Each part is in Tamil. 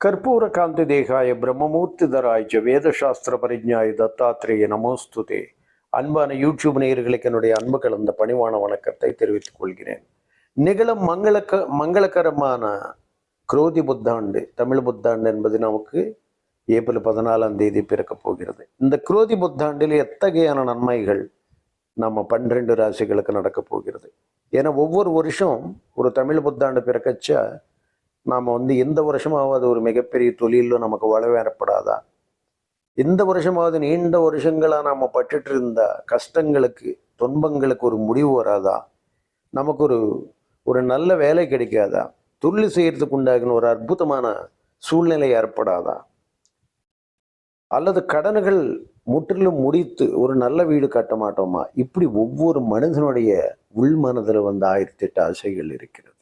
ಕರ್ಪೂರ ಕಾಂತಿ ದೇಹಾಯ பிரம்மமூர்த்திதராய் ஜ வேதசாஸ்திர பரிஜாய தத்தாத்திரேய நமோஸ்துதே அன்பான யூடியூப் நேயர்களுக்கு என்னுடைய அன்பு கலந்த பணிவான வணக்கத்தை தெரிவித்துக் கொள்கிறேன் நிகழும் மங்களக்க மங்களகரமான குரோதி புத்தாண்டு தமிழ் புத்தாண்டு என்பது நமக்கு ஏப்ரல் பதினாலாம் தேதி பிறக்கப் போகிறது இந்த குரோதி புத்தாண்டில் எத்தகையான நன்மைகள் நம்ம பன்னிரெண்டு ராசிகளுக்கு நடக்கப் போகிறது. ஏன்னா ஒவ்வொரு வருஷம் ஒரு தமிழ் புத்தாண்டு பிறக்கச்சா நாம் வந்து இந்த வருஷமாவது ஒரு மிகப்பெரிய தொழிலில் நமக்கு வளவேறப்படாதா ஏற்படாதா? இந்த வருஷமாவது நீண்ட வருஷங்களாக நாம் பட்டுட்டு இருந்த கஷ்டங்களுக்கு துன்பங்களுக்கு ஒரு முடிவு வராதா? நமக்கு ஒரு ஒரு நல்ல வேலை கிடைக்காதா? தொழில் செய்கிறதுக்கு உண்டாகின ஒரு அற்புதமான சூழ்நிலை ஏற்படாதா? அல்லது கடன்கள் முற்றிலும் முடித்து ஒரு நல்ல வீடு கட்ட மாட்டோமா? இப்படி ஒவ்வொரு மனிதனுடைய உள் மனதில் வந்து ஆயிரத்தி எட்டு ஆசைகள் இருக்கிறது.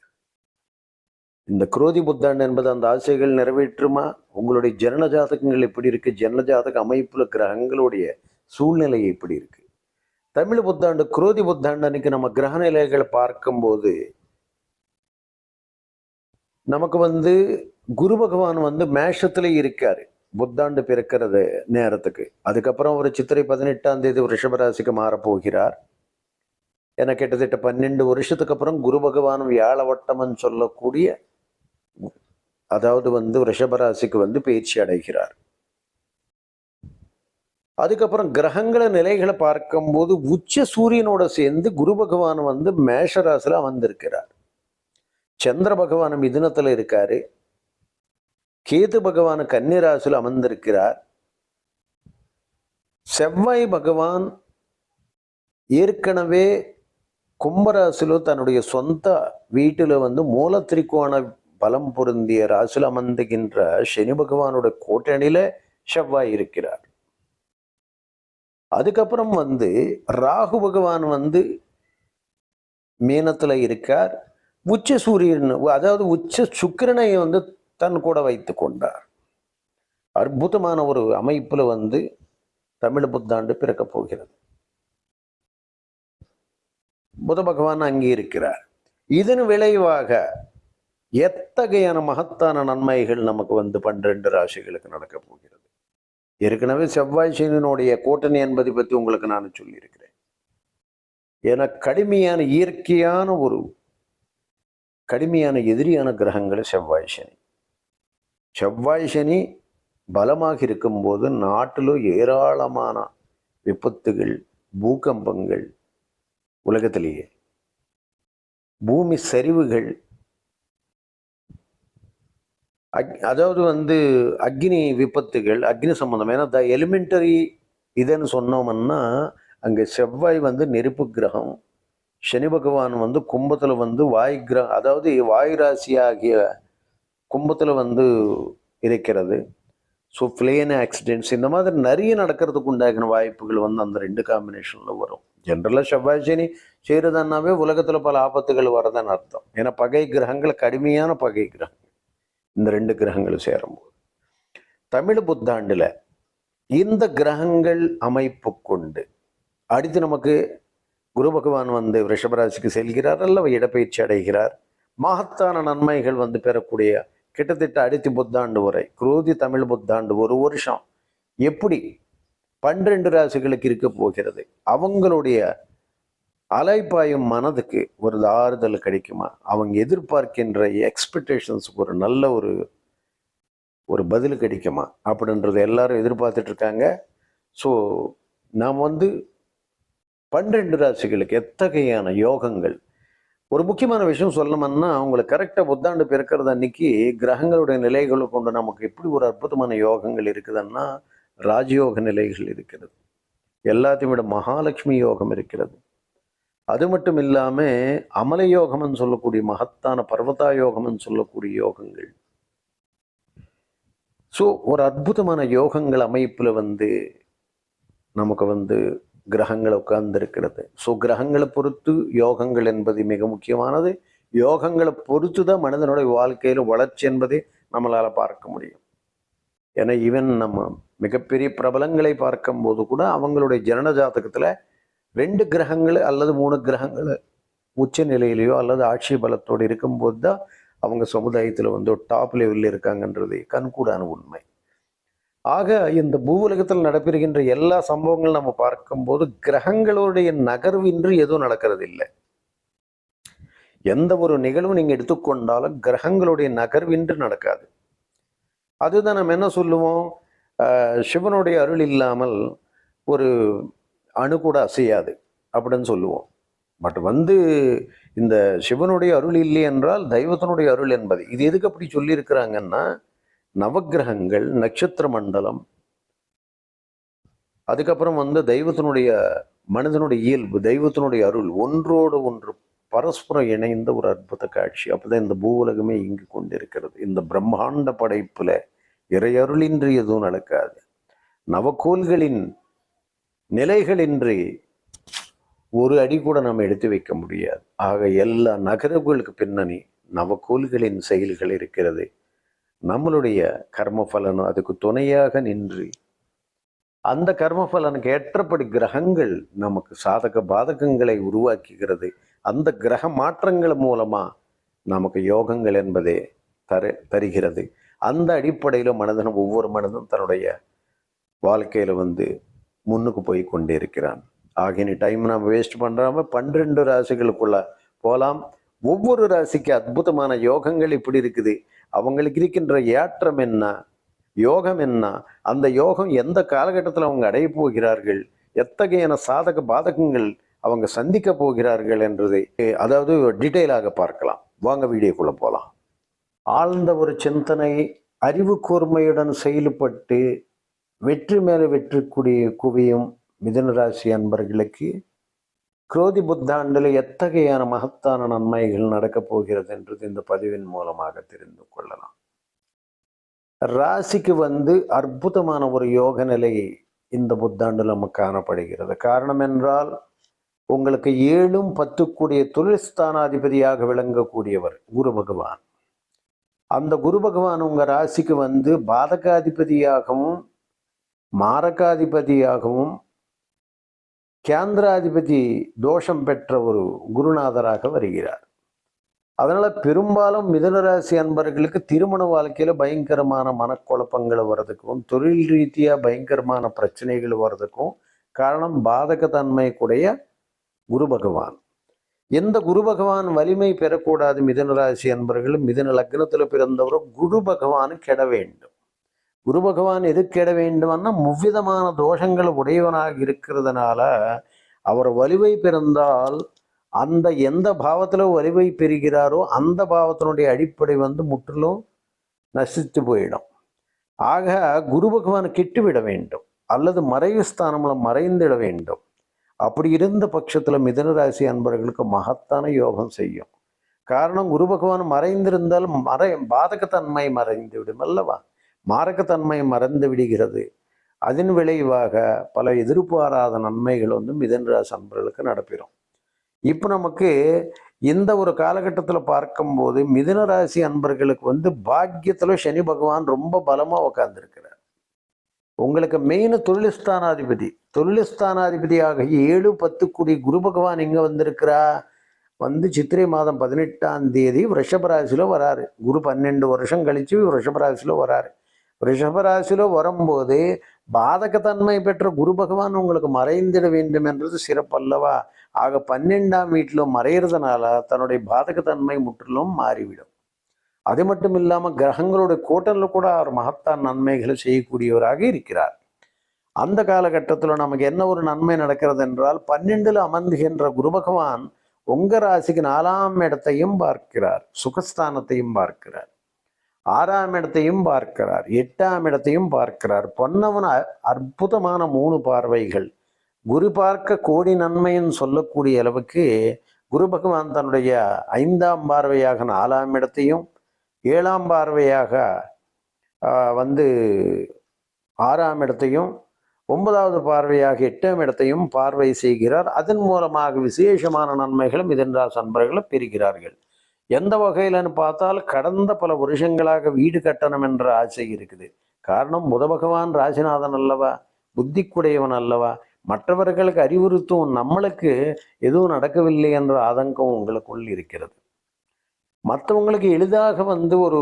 இந்த குரோதி புத்தாண்டு என்பது அந்த ஆசைகள் நிறைவேற்றுமா? உங்களுடைய ஜனன ஜாதகங்கள் எப்படி இருக்கு? ஜனன ஜாதக அமைப்புல கிரகங்களுடைய சூழ்நிலை எப்படி இருக்கு? தமிழ் புத்தாண்டு குரோதி புத்தாண்டு அன்னைக்கு நம்ம கிரக நிலைகளை பார்க்கும்போது நமக்கு வந்து குரு பகவான் வந்து மேஷத்துல இருக்காரு. புத்தாண்டு பிறக்கிறது நேரத்துக்கு. அதுக்கப்புறம் ஒரு சித்திரை பதினெட்டாம் தேதி ரிஷபராசிக்கு மாறப்போகிறார். என கிட்டத்தட்ட பன்னெண்டு வருஷத்துக்கு அப்புறம் குரு பகவான் வியாழவட்டம்னு சொல்லக்கூடிய அதாவது வந்து ரிஷபராசிக்கு வந்து பயிற்சி அடைகிறார். அதுக்கப்புறம் கிரகங்கள நிலைகளை பார்க்கும்போது உச்ச சூரியனோட சேர்ந்து குரு பகவான் வந்து மேஷராசில அமர்ந்திருக்கிறார். சந்திர பகவான் மிதுனத்துல இருக்காரு. கேது பகவான் கன்னிராசில் அமர்ந்திருக்கிறார். செவ்வாய் பகவான் ஏற்கனவே கும்பராசிலோ தன்னுடைய சொந்த வீட்டில் வந்து மூல திரிக்கோண பலம் பொருந்திய ராசியில் அமர்ந்துகின்ற சனி பகவானோட கூட்டணியில செவ்வாய் இருக்கிறார். அதுக்கப்புறம் வந்து ராகு பகவான் வந்து மீனத்துல இருக்கார். உச்ச சூரியன் அதாவது உச்ச சுக்கிரனை வந்து தன் கூட வைத்து கொண்டார். அற்புதமான ஒரு அமைப்புல வந்து தமிழ் புத்தாண்டு பிறக்கப் போகிறது. புத பகவான் அங்கே இருக்கிறார். இதன் விளைவாக எத்தகையான மகத்தான நன்மைகள் நமக்கு வந்து பன்னிரண்டு ராசிகளுக்கு நடக்க போகிறது? ஏற்கனவே செவ்வாய் சனியினுடைய கூட்டணி என்பதை பற்றி உங்களுக்கு நான் சொல்லியிருக்கிறேன். என கடுமையான இயற்கையான ஒரு கடுமையான எதிரியான கிரகங்கள் செவ்வாய் சனி. செவ்வாய் சனி பலமாக இருக்கும்போது நாட்டில் ஏராளமான விபத்துகள் பூகம்பங்கள் உலகத்திலேயே. பூமி சரிவுகள் அக் அதாவது வந்து அக்னி விபத்துகள் அக்னி சம்பந்தம். ஏன்னா த எலிமெண்டரி இதுன்னு சொன்னோம்னா அங்கே செவ்வாய் வந்து நெருப்பு கிரகம் சனி பகவான் வந்து கும்பத்தில் வந்து வாய் கிரகம் அதாவது வாயு ராசி ஆகிய கும்பத்தில் வந்து இருக்கிறது. ஸோ பிளேன் ஆக்சிடென்ட்ஸ் இந்த மாதிரி நிறைய நடக்கிறதுக்கு உண்டாகின வாய்ப்புகள் வந்து அந்த ரெண்டு காம்பினேஷனில் வரும். ஜென்ரலாக செவ்வாய் சனி செய்கிறதுனாவே உலகத்தில் பல ஆபத்துகள் வரதான் அர்த்தம். ஏன்னா பகை கிரகங்கள் கடுமையான பகை கிரகங்கள் இந்த ரெண்டு கிரகங்களும் சேரும்போது. தமிழ் புத்தாண்டில் இந்த கிரகங்கள் அமைப்பு கொண்டு அடுத்து நமக்கு குரு பகவான் வந்து ரிஷபராசிக்கு செல்கிறார் அல்ல இடப்பயிற்சி அடைகிறார். மகத்தான நன்மைகள் வந்து பெறக்கூடிய கிட்டத்தட்ட அடுத்த புத்தாண்டு வரை குரோதி தமிழ் புத்தாண்டு ஒரு வருஷம் எப்படி பன்னிரண்டு ராசிகளுக்கு இருக்க போகிறது? அவங்களுடைய அலைப்பாயும் மனதுக்கு ஒரு ஆறுதல் கிடைக்குமா? அவங்க எதிர்பார்க்கின்ற எக்ஸ்பெக்டேஷன்ஸுக்கு ஒரு நல்ல ஒரு ஒரு பதில் கிடைக்குமா? அப்படின்றத எல்லாரும் எதிர்பார்த்துட்டு இருக்காங்க. ஸோ நாம் வந்து பன்னிரண்டு ராசிகளுக்கு எத்தகையான யோகங்கள் ஒரு முக்கியமான விஷயம் சொல்லணும்னா உங்களுக்கு கரெக்டாக புத்தாண்டு பிறக்கிறது அன்னைக்கு கிரகங்களுடைய நிலைகளை கொண்டு நமக்கு எப்படி ஒரு அற்புதமான யோகங்கள் இருக்குதுன்னா ராஜயோக நிலைகள் இருக்கிறது. எல்லாத்தையும் விட மகாலட்சுமி யோகம் இருக்கிறது. அது மட்டும் இல்லாமல் அமல யோகம்னு சொல்லக்கூடிய மகத்தான பர்வதா யோகம்னு சொல்லக்கூடிய யோகங்கள். ஸோ ஒரு அற்புதமான யோகங்கள் அமைப்பில் வந்து நமக்கு வந்து கிரகங்கள் உட்கார்ந்திருக்கிறது. ஸோ கிரகங்களை பொறுத்து யோகங்கள் என்பது மிக முக்கியமானது. யோகங்களை பொறுத்து தான் மனிதனுடைய வாழ்க்கையில் வளர்ச்சி என்பதை நம்மளால் பார்க்க முடியும். ஏன்னா ஈவன் நம்ம மிகப்பெரிய பிரபலங்களை பார்க்கும்போது கூட அவங்களுடைய ஜனன ஜாதகத்தில் ரெண்டு கிரகங்கள் அல்லது மூணு கிரகங்கள் உச்ச நிலையிலையோ அல்லது ஆட்சி பலத்தோடு இருக்கும்போது தான் அவங்க சமுதாயத்தில் வந்து டாப் லெவலில் இருக்காங்கன்றது கண்கூடான உண்மை. ஆக இந்த பூவுலகத்தில் நடைபெறுகின்ற எல்லா சம்பவங்களும் நம்ம பார்க்கும்போது கிரகங்களுடைய நகர்வின்றி எதுவும் நடக்கிறது இல்லை எந்த ஒரு நிகழ்வும் நீங்கள் எடுத்துக்கொண்டாலும் கிரகங்களுடைய நகர்வின்றி நடக்காது. அதுதான் நம்ம என்ன சொல்லுவோம்? சிவனுடைய அருள் இல்லாமல் ஒரு அணு கூட அசையாது அப்படின்னு சொல்லுவோம். பட் வந்து இந்த சிவனுடைய அருள் இல்லை என்றால் தெய்வத்தினுடைய அருள் என்பது. இது எதுக்கு அப்படி சொல்லியிருக்கிறாங்கன்னா நவக்கிரகங்கள் நட்சத்திர மண்டலம். அதுக்கப்புறம் வந்து தெய்வத்தினுடைய மனிதனுடைய இயல்பு தெய்வத்தினுடைய அருள் ஒன்றோடு ஒன்று பரஸ்பரம் இணைந்த ஒரு அற்புத காட்சி. அப்போதான் இந்த பூவுலகமே இங்கு கொண்டிருக்கிறது. இந்த பிரம்மாண்ட படைப்புல இறையருளின்றி எதுவும் நடக்காது. நவக்கோள்களின் நிலைகளின்றி ஒரு அடி கூட நம்ம எடுத்து வைக்க முடியாது. ஆக எல்லா நகரங்களுக்கு பின்னணி நவக்கோள்களின் செயல்கள் இருக்கிறது. நம்மளுடைய கர்மஃபலனும் அதுக்கு துணையாக நின்று அந்த கர்மஃபலனுக்கு ஏற்றபடி கிரகங்கள் நமக்கு சாதக பாதகங்களை உருவாக்குகிறது. அந்த கிரக மாற்றங்கள் மூலமாக நமக்கு யோகங்கள் என்பதே தர தருகிறது. அந்த அடிப்படையில் மனிதனும் ஒவ்வொரு மனிதனும் தன்னுடைய வாழ்க்கையில் வந்து முன்னுக்கு போய் கொண்டே இருக்கிறான் ஆகினி டைம் நம்ம வேஸ்ட் பண்ணுறாமல் பன்னிரெண்டு ராசிகளுக்குள்ள போலாம். ஒவ்வொரு ராசிக்கு அற்புதமான யோகங்கள் இப்படி இருக்குது. அவங்களுக்கு இருக்கின்ற ஏற்றம் என்ன? யோகம் என்ன? அந்த யோகம் எந்த காலகட்டத்தில் அவங்க அடைய போகிறார்கள்? எத்தகையான சாதக பாதகங்கள் அவங்க சந்திக்க போகிறார்கள் என்றதை அதாவது டீட்டெயிலாக பார்க்கலாம். வாங்க வீடியோக்குள்ள போகலாம் ஆழ்ந்த ஒரு சிந்தனை அறிவு கூர்மையுடன் செயல்பட்டு வெற்றி மேலே வெற்றி கூடிய குவியும் மிதனராசி அன்பர்களுக்கு குரோதி புத்தாண்டில் எத்தகையான மகத்தான நன்மைகள் நடக்கப் போகிறது என்றது இந்த பதிவின் மூலமாக தெரிந்து கொள்ளலாம். ராசிக்கு வந்து அற்புதமான ஒரு யோக நிலை இந்த புத்தாண்டு நமக்கு காணப்படுகிறது. காரணம் என்றால் உங்களுக்கு ஏழும் பத்து கூடிய தொழில் ஸ்தானாதிபதியாக விளங்கக்கூடியவர் குரு பகவான். அந்த குரு பகவான் உங்க ராசிக்கு வந்து பாதகாதிபதியாகவும் மாரகாதிபதியாகவும் கேந்திராதிபதி தோஷம் பெற்ற ஒரு குருநாதராக வருகிறார். அதனால் பெரும்பாலும் மிதனராசி அன்பர்களுக்கு திருமண வாழ்க்கையில பயங்கரமான மனக்குழப்பங்கள் வர்றதுக்கும் தொழில் ரீதியாக பயங்கரமான பிரச்சனைகள் வர்றதுக்கும் காரணம் பாதகத்தன்மை கூடிய குரு பகவான். எந்த குரு பகவான் வலிமை பெறக்கூடாது மிதனராசி அன்பர்கள் மிதன லக்னத்தில் பிறந்தவரும் குரு பகவான் கெட வேண்டும். குரு பகவான் எது வேண்டும்னா முவ்விதமான தோஷங்கள் உடையவனாக இருக்கிறதுனால அவர் வலிவை பிறந்தால் அந்த எந்த பாவத்துல வலிவை பெறுகிறாரோ அந்த பாவத்தினுடைய அடிப்படை வந்து முற்றிலும் நசித்து போயிடும். ஆக குரு பகவான் கெட்டுவிட வேண்டும். அல்லது மறைவு ஸ்தானம்ல மறைந்திட வேண்டும். அப்படி இருந்த பட்சத்தில் மிதனராசி அன்பர்களுக்கு மகத்தான யோகம் செய்யும். காரணம் குரு பகவான் மறைந்திருந்தால் மறை பாதகத்தன்மை மறைந்து விடும் அல்லவா? மாரகத்தன்மை மறந்து விடுகிறது. அதன் விளைவாக பல எதிர்பாராத நன்மைகள் வந்து மிதனராசி அன்பர்களுக்கு நடப்பிடும் இப்போ நமக்கு இந்த ஒரு காலகட்டத்தில் பார்க்கும்போது மிதுன ராசி அன்பர்களுக்கு வந்து பாக்கியத்தில் சனி பகவான் ரொம்ப பலமாக உட்காந்துருக்கிறார் உங்களுக்கு மெயின் தொழில்ஸ்தானாதிபதி தொழில்ஸ்தானாதிபதியாக ஏழு பத்து குடி குரு பகவான் இங்கே வந்திருக்கிறா. வந்து சித்திரை மாதம் பதினெட்டாம் தேதி ரிஷபராசியில் வராரு. குரு பன்னெண்டு வருஷம் கழிச்சு ரிஷபராசியில் வராரு. ரிஷபராசியில வரும்போது பாதகத்தன்மை பெற்ற குரு பகவான் உங்களுக்கு மறைந்திட வேண்டும் என்றது சிறப்பல்லவா ஆக பன்னெண்டாம் வீட்டில் மறையிறதுனால தன்னுடைய பாதகத்தன்மை முற்றிலும் மாறிவிடும். அது மட்டும் இல்லாமல் கிரகங்களுடைய கூட்டல்ல கூட அவர் மகத்தான் நன்மைகளை செய்யக்கூடியவராக இருக்கிறார். அந்த காலகட்டத்தில் நமக்கு என்ன ஒரு நன்மை நடக்கிறது என்றால் பன்னெண்டில் அமர்ந்துகின்ற குரு பகவான் உங்க ராசிக்கு நாலாம் இடத்தையும் பார்க்கிறார் சுகஸ்தானத்தையும் பார்க்கிறார். ஆறாம் இடத்தையும் பார்க்கிறார் எட்டாம் இடத்தையும் பார்க்கிறார். பொன்னவன் அற்புதமான மூணு பார்வைகள். குரு பார்க்க கோடி நன்மைன்னு சொல்லக்கூடிய அளவுக்கு குரு பகவான் தன்னுடைய ஐந்தாம் பார்வையாக நாலாம் இடத்தையும் ஏழாம் பார்வையாக வந்து ஆறாம் இடத்தையும் ஒன்பதாவது பார்வையாக எட்டாம் இடத்தையும் பார்வை செய்கிறார். அதன் மூலமாக விசேஷமான நன்மைகளும் மிதன்ராஸ் அன்பர்களும் பெறுகிறார்கள். எந்த வகையிலன்னு பார்த்தால் கடந்த பல வருஷங்களாக வீடு கட்டணம் என்ற ஆசை இருக்குது. காரணம் முத பகவான் ராசிநாதன் அல்லவா? புத்திக்குடையவன் அல்லவா? மற்றவர்களுக்கு அறிவுறுத்தும் நம்மளுக்கு எதுவும் நடக்கவில்லை என்ற ஆதங்கம் உங்களுக்குள் இருக்கிறது. மற்றவங்களுக்கு எளிதாக வந்து ஒரு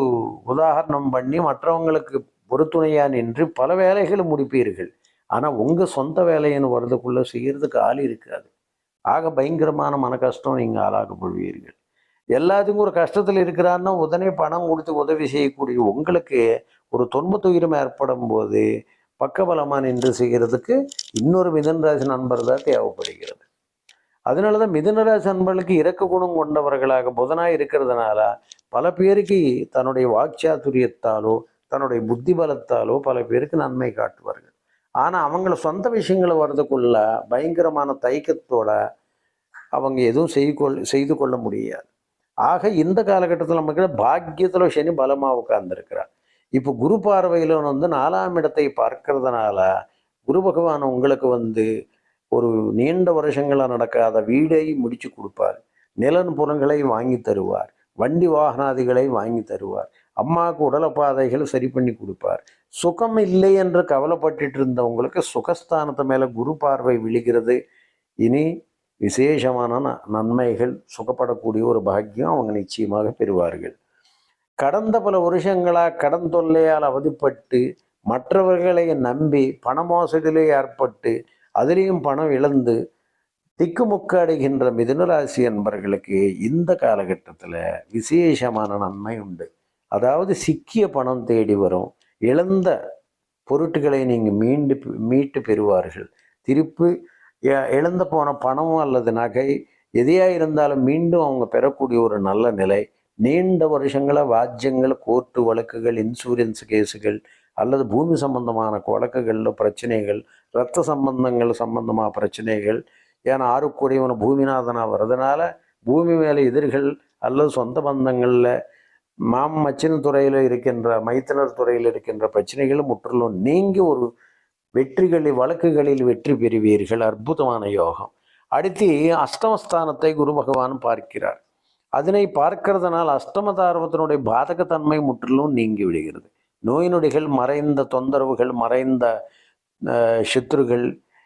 உதாரணம் பண்ணி மற்றவங்களுக்கு பொறுத்துணையா நின்று பல வேலைகளை முடிப்பீர்கள். ஆனா உங்க சொந்த வேலைன்னு வர்றதுக்குள்ள செய்யறதுக்கு ஆள் இருக்காது. ஆக பயங்கரமான மன கஷ்டம் நீங்கள் ஆளாகப்படுவீர்கள் எல்லாத்துக்கும் ஒரு கஷ்டத்தில் இருக்கிறாருன்னா உடனே பணம் கொடுத்து உதவி செய்யக்கூடிய உங்களுக்கு ஒரு துன்ப ஏற்படும் போது பக்கபலமாக நின்று செய்கிறதுக்கு இன்னொரு மிதனராசி நண்பர் தான் தேவைப்படுகிறது. அதனால தான் மிதனராசி நண்பர்களுக்கு இறக்க குணம் கொண்டவர்களாக புதனாக இருக்கிறதுனால பல பேருக்கு தன்னுடைய வாக்சாத்துரியத்தாலோ தன்னுடைய புத்தி பலத்தாலோ பல பேருக்கு நன்மை காட்டுவார்கள். ஆனால் அவங்கள சொந்த விஷயங்களை வர்றதுக்குள்ள பயங்கரமான தயக்கத்தோட அவங்க எதுவும் செய்து கொள் செய்து கொள்ள முடியாது. ஆக இந்த காலகட்டத்தில் நமக்கு பாக்கியத்தில் சனி பலமாக உட்கார்ந்துருக்கிறார். இப்போ குரு பார்வையில் வந்து நாலாம் இடத்தை பார்க்கறதுனால குரு பகவான் உங்களுக்கு வந்து ஒரு நீண்ட வருஷங்களாக நடக்காத வீடை முடிச்சு கொடுப்பார். நிலன் புறங்களை வாங்கி தருவார். வண்டி வாகனாதிகளை வாங்கி தருவார். அம்மாவுக்கு உடலப்பாதைகள் சரி பண்ணி கொடுப்பார். சுகம் இல்லை என்று கவலைப்பட்டுட்டு இருந்தவங்களுக்கு சுகஸ்தானத்து மேலே குரு பார்வை விழுகிறது. இனி விசேஷமான ந- நன்மைகள் சுகப்படக்கூடிய ஒரு பாக்கியம் அவங்க நிச்சயமாக பெறுவார்கள். கடந்த பல வருஷங்களாக கடன் தொல்லையால் அவதிப்பட்டு மற்றவர்களை நம்பி பண மோசடியிலே ஏற்பட்டு அதிலேயும் பணம் இழந்து திக்குமுக்காடுகின்ற மிதுனராசி என்பர்களுக்கு இந்த காலகட்டத்தில் விசேஷமான நன்மை உண்டு. அதாவது சிக்கிய பணம் தேடி வரும் இழந்த பொருட்களை நீங்கள் மீண்டு மீட்டு பெறுவார்கள். திருப்பி இழந்து போன பணம் அல்லது நகை எதையா இருந்தாலும் மீண்டும் அவங்க பெறக்கூடிய ஒரு நல்ல நிலை. நீண்ட வருஷங்களை வாஜ்யங்கள் கோர்ட்டு வழக்குகள் இன்சூரன்ஸ் கேஸுகள் அல்லது பூமி சம்பந்தமான வழக்குகளில் பிரச்சனைகள் ரத்த சம்பந்தங்கள் சம்பந்தமாக பிரச்சனைகள். ஏன்னா ஆறுக்குடையவன பூமிநாதனாக வர்றதுனால பூமி மேலே எதிர்கள் அல்லது சொந்த பந்தங்களில் மாம் மச்சின துறையில் இருக்கின்ற மைத்தினர் துறையில் இருக்கின்ற பிரச்சனைகள் முற்றிலும் நீங்கி ஒரு வெற்றிகளில் வழக்குகளில் வெற்றி பெறுவீர்கள். அற்புதமான யோகம். அடுத்து அஷ்டமஸ்தானத்தை குரு பகவான் பார்க்கிறார். அதனை பார்க்கிறதுனால் அஷ்டமதாரவத்தினுடைய பாதகத்தன்மை முற்றிலும் நீங்கி விடுகிறது. நோய் நொடிகள் மறைந்த தொந்தரவுகள் மறைந்த அஹ்,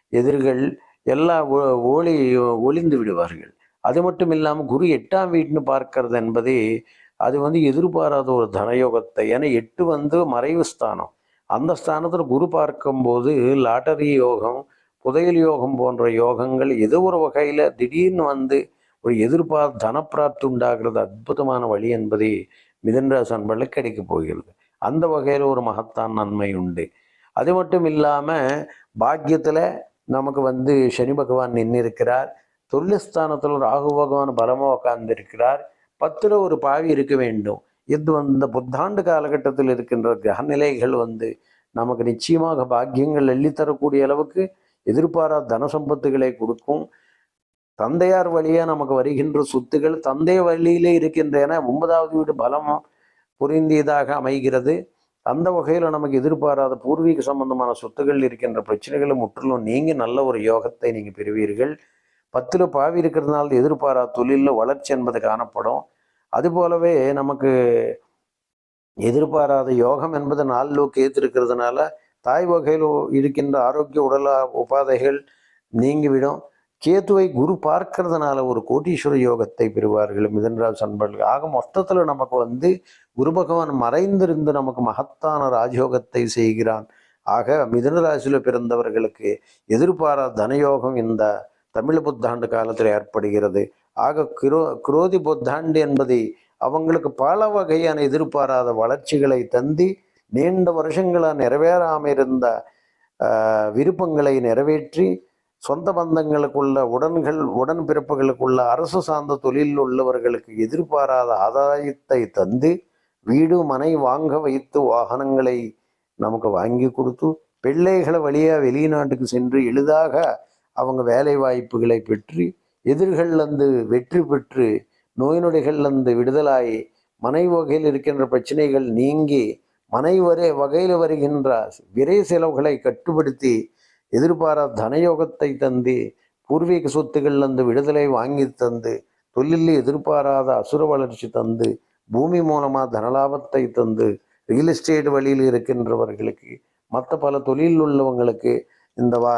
எதிர்கள் எல்லாம் ஒ- ஒளி ஒளிந்து விடுவார்கள். அது மட்டும் இல்லாமல் குரு எட்டாம் வீட்டுன்னு பார்க்கறது என்பதே அது வந்து எதிர்பாராத ஒரு தனயோகத்தை. ஏன்னா எட்டு வந்து மறைவு ஸ்தானம். அந்த ஸ்தானத்தில் குரு பார்க்கும்போது லாட்டரி யோகம் புதையல் யோகம் போன்ற யோகங்கள் ஏதோ ஒரு வகையில் திடீர்னு வந்து ஒரு எதிர்பார் தனப்பிராப்தி உண்டாகிறது அற்புதமான வழி என்பதை மிதன்ராசி அன்பர்களுக்கு கிடைக்கப் போகிறது. அந்த வகையில் ஒரு மகத்தான் நன்மை உண்டு. அது மட்டும் இல்லாமல் பாக்கியத்தில் நமக்கு வந்து சனி பகவான் நின்று இருக்கிறார் தொழில்ஸ்தானத்தில் ராகு பகவான் பலமாக உட்கார்ந்திருக்கிறார் பத்தில் ஒரு பாவி இருக்க வேண்டும். இது வந்து இந்த புத்தாண்டு காலகட்டத்தில் இருக்கின்ற கிரகநிலைகள் வந்து நமக்கு நிச்சயமாக பாக்கியங்கள் எள்ளித்தரக்கூடிய அளவுக்கு எதிர்பாராத தன சம்பத்துகளை கொடுக்கும். தந்தையார் வழியாக நமக்கு வருகின்ற சொத்துகள் தந்தை வழியிலே இருக்கின்றன ஒன்பதாவது வீடு பலம் புரிந்தியதாக அமைகிறது. அந்த வகையில் நமக்கு எதிர்பாராத பூர்வீக சம்பந்தமான சொத்துகள் இருக்கின்ற பிரச்சனைகளை முற்றிலும் நீங்கள் நல்ல ஒரு யோகத்தை நீங்கள் பெறுவீர்கள். பத்தில் பாவி இருக்கிறதுனால எதிர்பாராத தொழிலில் வளர்ச்சி என்பது காணப்படும். அது போலவே நமக்கு எதிர்பாராத யோகம் என்பது நாளிலோக்கு ஏற்றிருக்கிறதுனால தாய் வகையில் இருக்கின்ற ஆரோக்கிய உடல உபாதைகள் நீங்கிவிடும். கேத்துவை குரு பார்க்கறதுனால ஒரு கோட்டீஸ்வர யோகத்தை பெறுவார்கள். மிதன்ராஜ் அன்பர்கள் ஆக மொத்தத்தில் நமக்கு வந்து குரு பகவான் மறைந்திருந்து நமக்கு மகத்தான ராஜயோகத்தை செய்கிறான். ஆக மிதனராசியில் பிறந்தவர்களுக்கு எதிர்பாராத தனயோகம் இந்த தமிழ் புத்தாண்டு காலத்தில் ஏற்படுகிறது. ஆக குரோ குரோதி புத்தாண்டு என்பதை அவங்களுக்கு பல வகையான எதிர்பாராத வளர்ச்சிகளை தந்தி நீண்ட வருஷங்களாக நிறைவேறாமல் இருந்த விருப்பங்களை நிறைவேற்றி சொந்த பந்தங்களுக்குள்ள உடன்கள் உடன் பிறப்புகளுக்குள்ள அரசு சார்ந்த தொழிலில் உள்ளவர்களுக்கு எதிர்பாராத ஆதாயத்தை தந்து வீடு மனை வாங்க வைத்து வாகனங்களை நமக்கு வாங்கி கொடுத்து பிள்ளைகளை வழியாக வெளிநாட்டுக்கு சென்று எளிதாக அவங்க வேலை வாய்ப்புகளை பெற்று எதிர்கள்லேருந்து வெற்றி பெற்று நோய் நொடிகள்லேருந்து விடுதலாகி மனை வகையில் இருக்கின்ற பிரச்சனைகள் நீங்கி மனை வரை வகையில் வருகின்ற விரை செலவுகளை கட்டுப்படுத்தி எதிர்பாராத தனயோகத்தை தந்து பூர்வீக சொத்துக்கள்லேருந்து விடுதலை வாங்கி தந்து தொழிலில் எதிர்பாராத அசுர வளர்ச்சி தந்து பூமி மூலமாக தனலாபத்தை தந்து ரியல் எஸ்டேட் வழியில் இருக்கின்றவர்களுக்கு மற்ற பல தொழிலில் உள்ளவங்களுக்கு இந்த வா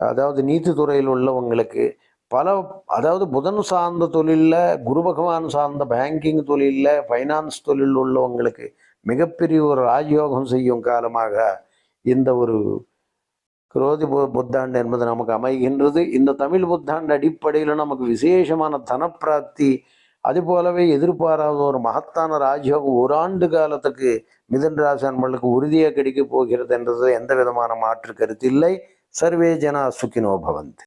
அதாவது நீதித்துறையில் உள்ளவங்களுக்கு பல அதாவது புதன் சார்ந்த தொழிலில் குரு பகவான் சார்ந்த பேங்கிங் தொழிலில் ஃபைனான்ஸ் தொழில் உள்ளவங்களுக்கு மிகப்பெரிய ஒரு ராஜயோகம் செய்யும் காலமாக இந்த ஒரு குரோதி பு- புத்தாண்டு என்பது நமக்கு அமைகின்றது. இந்த தமிழ் புத்தாண்டு அடிப்படையில் நமக்கு விசேஷமான தனப்பிராப்தி அது போலவே எதிர்பாராத ஒரு மகத்தான ராஜயோகம் ஒரு ஆண்டு காலத்துக்கு மிதன் ராசி அன்பர்களுக்கு உறுதியாக கிடைக்கப் போகிறது என்றது எந்த விதமான மாற்று கருத்து இல்லை. சர்வே ஜனா சுக்கினோ பவந்த்.